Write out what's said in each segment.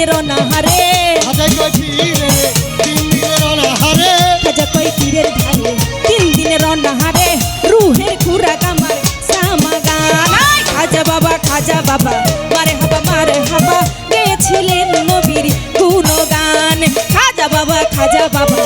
দিনের অনাহারে। খাজা কই তীরের ধারে তিন দিনের অনাহারে। রুহের খুরাক কামার সামা গান। খাজা বাবা খাজা বাবা মারে হাবা মারে হাবা। গেছিলেন নবীর গুণগান। খাজা বাবা খাজা বাবা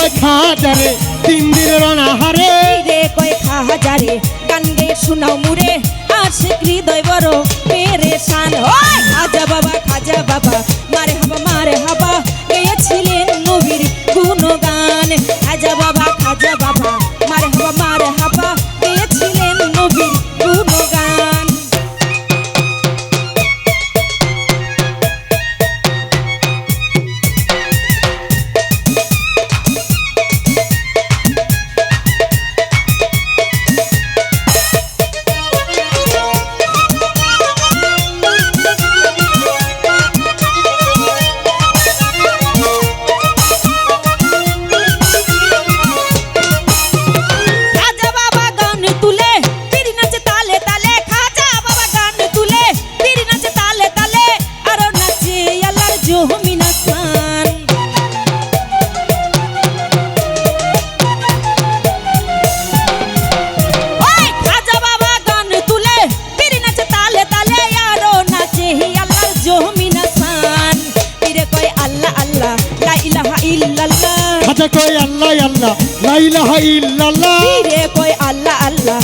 কয় খাজারে? তিন দিনের হারে রে কয় হাজারে গান গে শোনাও মুরে আসে হৃদয় বড় পেরেশান। হয় খাজা বাবা খাজা বাবা কয় আল্লাহ আল্লাহ। লাইলাহা ইল্লাল্লাহ। রে কই আল্লাহ আল্লাহ।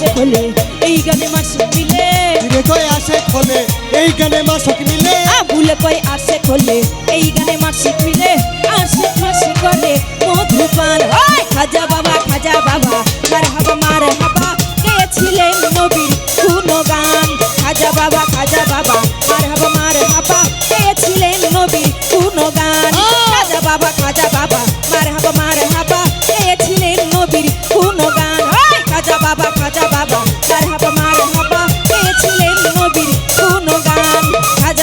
আসে খোলে এই গানে মাসুক মিলে। ভুলে কই আসে খোলে এই গানে মাসুক মিলে। ভুলে কই আসে খোলে এই গানে মাসুক মিলে। আশিক হাসি করে মধুপান হয়। খাজা বাবা খাজা বাবা মার হাবা মার হাবা। গেয়েছিলেন নবীর কোনো গান খাজা বাবা খাজা বাবা মার হাবা মার হাবা। গেয়েছিলেন নবীর কোনো গান খাজা বাবা খাজা